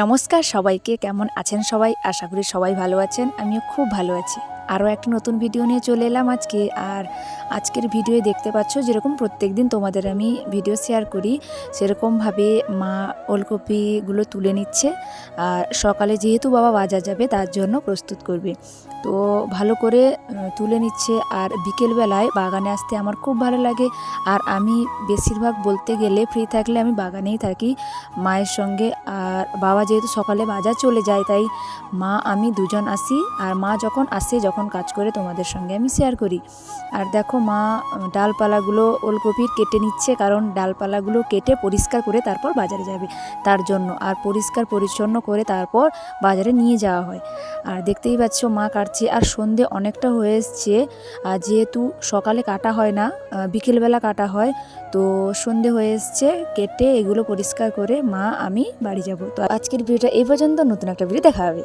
নমস্কার সবাইকে কেমন আছেন সবাই? আশা করি সবাই ভালো আছেন আমিও খুব ভালো আছি। আরও একটা নতুন ভিডিও নিয়ে চলে এলাম আজকে। আর আজকের ভিডিওয়ে দেখতে পাচ্ছ যেরকম প্রত্যেক দিন তোমাদের আমি ভিডিও শেয়ার করি, সেরকমভাবে মা ওলকপিগুলো তুলে নিচ্ছে। আর সকালে যেহেতু বাবা বাজার যাবে, তার জন্য প্রস্তুত করবে। তো ভালো করে তুলে নিচ্ছে। আর বিকেলবেলায় বাগানে আসতে আমার খুব ভালো লাগে। আর আমি বেশিরভাগ বলতে গেলে ফ্রি থাকলে আমি বাগানেই থাকি মায়ের সঙ্গে। আর বাবা যেহেতু সকালে বাজার চলে যায়, তাই মা, আমি দুজন আসি। আর মা যখন আসে, যখন কাজ করে তোমাদের সঙ্গে আমি শেয়ার করি। আর দেখো মা ডালপালাগুলো ওলকপির কেটে নিচ্ছে, কারণ ডালপালাগুলো কেটে পরিষ্কার করে তারপর বাজারে যাবে তার জন্য। আর পরিষ্কার পরিচ্ছন্ন করে তারপর বাজারে নিয়ে যাওয়া হয়। আর দেখতেই পাচ্ছ মা কাটছে, আর সন্ধে অনেকটা হয়ে এসছে। আর যেহেতু সকালে কাটা হয় না বিকেলবেলা কাটা হয়, তো সন্ধে হয়ে এসছে, কেটে এগুলো পরিষ্কার করে মা, আমি বাড়ি যাব। তো আজকের ভিডিওটা এই পর্যন্ত, নতুন একটা ভিডিও দেখা হবে।